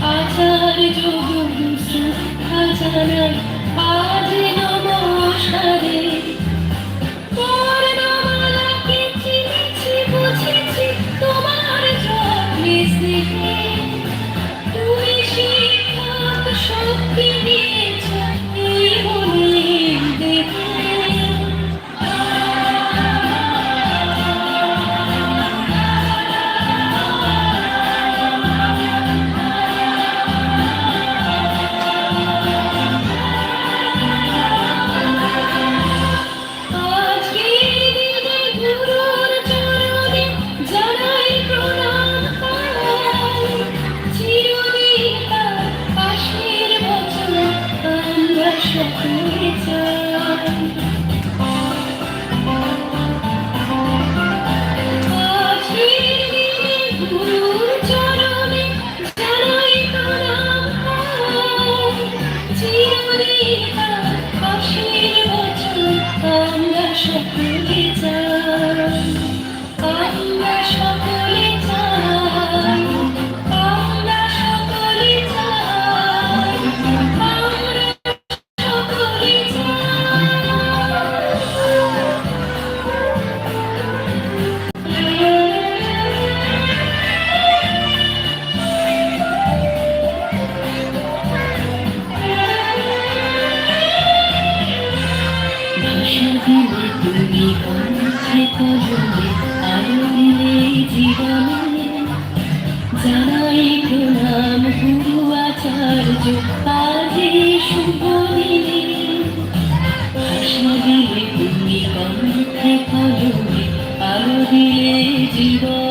I tell you, you, you, you, I tell you, Yeah. জানাই প্রণাম গুরু আচার্য আজে শুভ দিনে হাসি দিলে তুমি কণ্ঠে কলমে আলো দিলে জীবন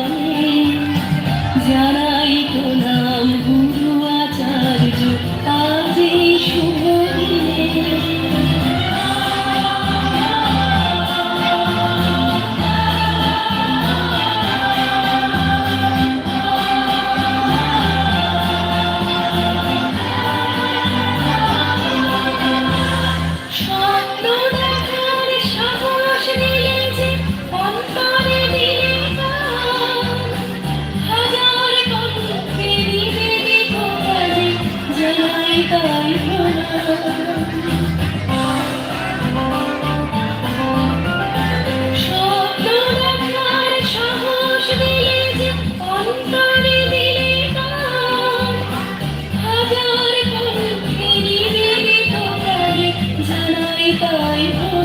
I